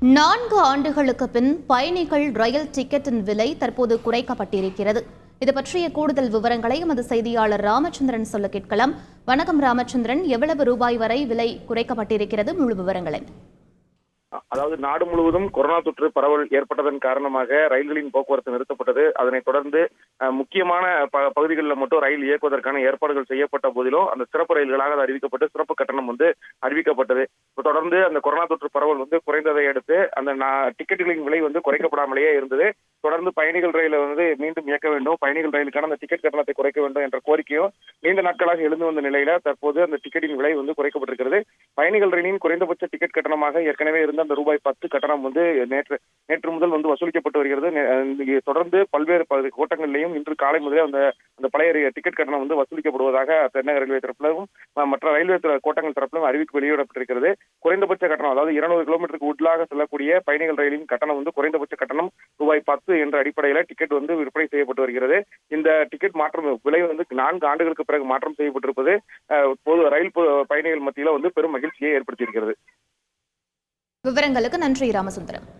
நான்கு ஆண்டுகளுக்கு பின் பயணிகள் ரயில் டிக்கெட்டின் விலை தற்போது குறைக்கப்பட்டிருக்கிறது. இது பற்றிய கூடுதல் விவரங்களை எமது செய்தியாளர் ராமச்சந்திரன் சொல்ல கேட்கலாம். வணக்கம் ராமச்சந்திரன். எவ்வளவு ரூபாய் வரை விலை குறைக்கப்பட்டிருக்கிறது? முழு விவரங்களை. அதாவது நாடு முழுவதும் கொரோனா தொற்று பரவல் ஏற்பட்டதன் காரணமாக ரயில்களின் போக்குவரத்து நிறுத்தப்பட்டது. அதனைத் தொடர்ந்து அஹ், முக்கியமான ப- பகுதிகளில் மட்டும் ரயில் இயக்குவதற்கான ஏற்பாடுகள் செய்யப்பட்ட போதிலும் அந்த சிறப்பு ரயில்களாக அது அறிவிக்கப்பட்டு சிறப்பு கட்டணம் வந்து அறிவிக்கப்பட்டது. தொடர்ந்து அந்த கொரோனா தொற்று பரவல் வந்து குறைந்ததை அடுத்து அந்த டிக்கெட்டுகளின் விலை வந்து குறைக்கப்படாமலேயே இருந்தது. தொடர்ந்து பயணிகள் ரயிலை வந்து மீண்டும் இயக்க வேண்டும். பயணிகள் ரயிலுக்கான அந்த டிக்கெட் கட்டணத்தை குறைக்க வேண்டும் என்ற கோரிக்கையும் நீண்ட நாட்களாக எழுந்து வந்த நிலையில தற்போது அந்த டிக்கெட்டின் விலை வந்து குறைக்கப்பட்டிருக்கிறது. பயணிகள் ரயிலின் குறைந்தபட்ச டிக்கெட் கட்டணமாக ஏற்கனவே இருந்த அந்த ரூபாய் பத்து கட்டணம் வந்து நேற்று நேற்று முதல் வந்து வசூலிக்கப்பட்டு வருகிறது. தொடர்ந்து பல்வேறு ப- இன்று காலை முதலே அந்த அந்த பழைய டிக்கெட் கட்டணம் வந்து வசூலிக்கப்படுவதாக தென்னக ரயில்வே தரப்பிலும் மற்ற ரயில்வே கோட்டங்கள் தரப்பிலும் அறிவிப்பு வெளியிடப்பட்டிருக்கிறது. குறைந்தபட்ச கட்டணம் அதாவது இருநூறு கிலோமீட்டருக்கு உள்ளாக செல்லக்கூடிய பயணிகள் ரயிலின் கட்டணம் வந்து குறைந்தபட்ச கட்டணம் ரூபாய் பத்து என்ற அடிப்படையில டிக்கெட் வந்து விற்பனை செய்யப்பட்டு வருகிறது. இந்த டிக்கெட் மாற்றம் விலை வந்து நான்கு ஆண்டுகளுக்கு பிறகு மாற்றம் செய்யப்பட்டிருப்பது பொது ரயில் பயணிகள் மத்தியில வந்து பெரும் மகிழ்ச்சியை ஏற்படுத்தியிருக்கிறது. விவரங்களுக்கு நன்றி ராமசுந்தரம்.